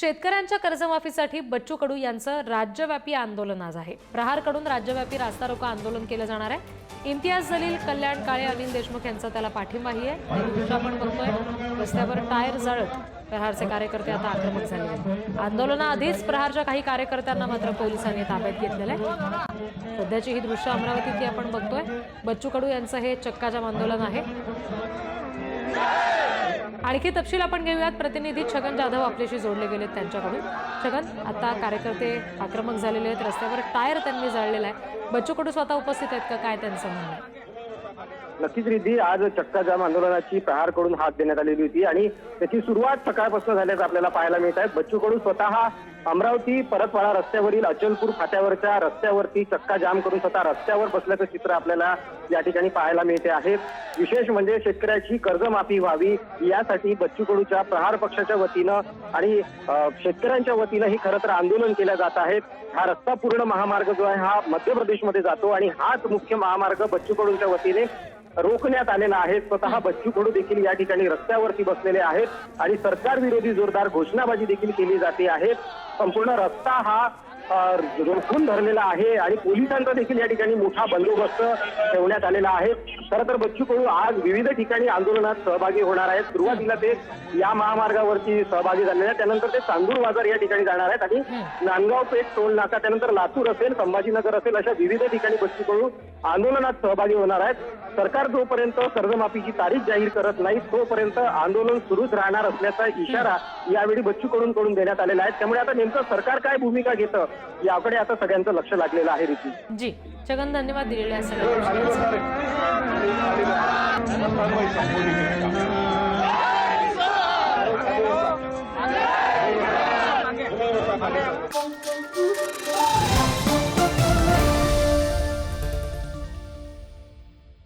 शेतकऱ्यांच्या कर्जमाफीसाठी बच्चू कडू यांचं राज्यव्यापी आंदोलन आज आहे. प्रहारकडून राज्यव्यापी रास्ता रोको आंदोलन केलं जाणार आहे. इम्तियाज जलील कल्याण काळे अनिल देशमुख यांचा त्याला पाठिंबाही आहे. आणि दृश्य आपण बघतोय रस्त्यावर टायर जळत प्रहारचे कार्यकर्ते आता आक्रमक झाले आहेत. आंदोलनाआधीच प्रहारच्या काही कार्यकर्त्यांना मात्र पोलिसांनी ताब्यात घेतलेलं आहे. सध्याची ही दृश्य अमरावतीतली आपण बघतोय. बच्चू कडू यांचं हे चक्काजाम आंदोलन आहे. आणखी तपशील आपण घेऊयात. प्रतिनिधी छगन जाधव आपल्याशी जोडले गेलेत त्यांच्याकडून. छगन आता कार्यकर्ते आक्रमक झालेले आहेत. रस्त्यावर टायर त्यांनी जाळलेला आहे. बच्चू कडू स्वतः उपस्थित आहेत का? काय त्यांचं म्हणणं आहे? नक्कीच रिद्धी आज चक्काजाम आंदोलनाची प्रहारकडून हात देण्यात आलेली होती आणि त्याची सुरुवात सकाळपासून झाल्याचं आपल्याला पाहायला मिळत आहे. बच्चू कडू स्वतः अमरावती परतवाडा रस्त्यावरील अचलपूर फाट्यावरच्या रस्त्यावरती चक्काजाम करून स्वतः रस्त्यावर बसल्याचं चित्र आपल्याला या ठिकाणी पाहायला मिळते आहे. विशेष म्हणजे शेतकऱ्याची कर्जमाफी व्हावी यासाठी बच्चू कडूच्या प्रहार पक्षाच्या वतीनं आणि शेतकऱ्यांच्या वतीनं ही खरं तर आंदोलन केल्या जात आहेत हा रस्ता पूर्ण महामार्ग जो आहे हा मध्य प्रदेशमध्ये जातो आणि हाच मुख्य महामार्ग बच्चू कडूंच्या वतीने रोखण्यात आलेला आहे. स्वतः बच्चू कडू देखील या ठिकाणी रस्त्यावरती बसलेले आहेत. आणि सरकार विरोधी जोरदार घोषणाबाजी देखील केली जाते आहे. संपूर्ण रस्ता हा रोखून धरलेला आहे आणि पोलिसांचा देखील या ठिकाणी मोठा बंदोबस्त ठेवण्यात आलेला आहे. खरं तर बच्चू कडू आज विविध ठिकाणी आंदोलनात सहभागी होणार आहेत. सुरुवातीला ते या महामार्गावरती सहभागी झालेले आहेत. त्यानंतर ते चांदूर बाजार या ठिकाणी जाणार आहेत. आणि नांदगाव पेठ टोल नाका त्यानंतर लातूर असेल संभाजीनगर असेल अशा विविध ठिकाणी बच्चू कडू आंदोलनात सहभागी होणार आहेत. सरकार जोपर्यंत कर्जमाफीची तारीख जाहीर करत नाही तोपर्यंत आंदोलन सुरूच राहणार असल्याचा इशारा यावेळी बच्चू कडूंकडून देण्यात आलेला आहे. त्यामुळे आता नेमकं सरकार काय भूमिका घेतं याकडे आता सगळ्यांचं लक्ष लागलेलं आहे रीती जी छगन धन्यवाद दिलेल्या सगळ्या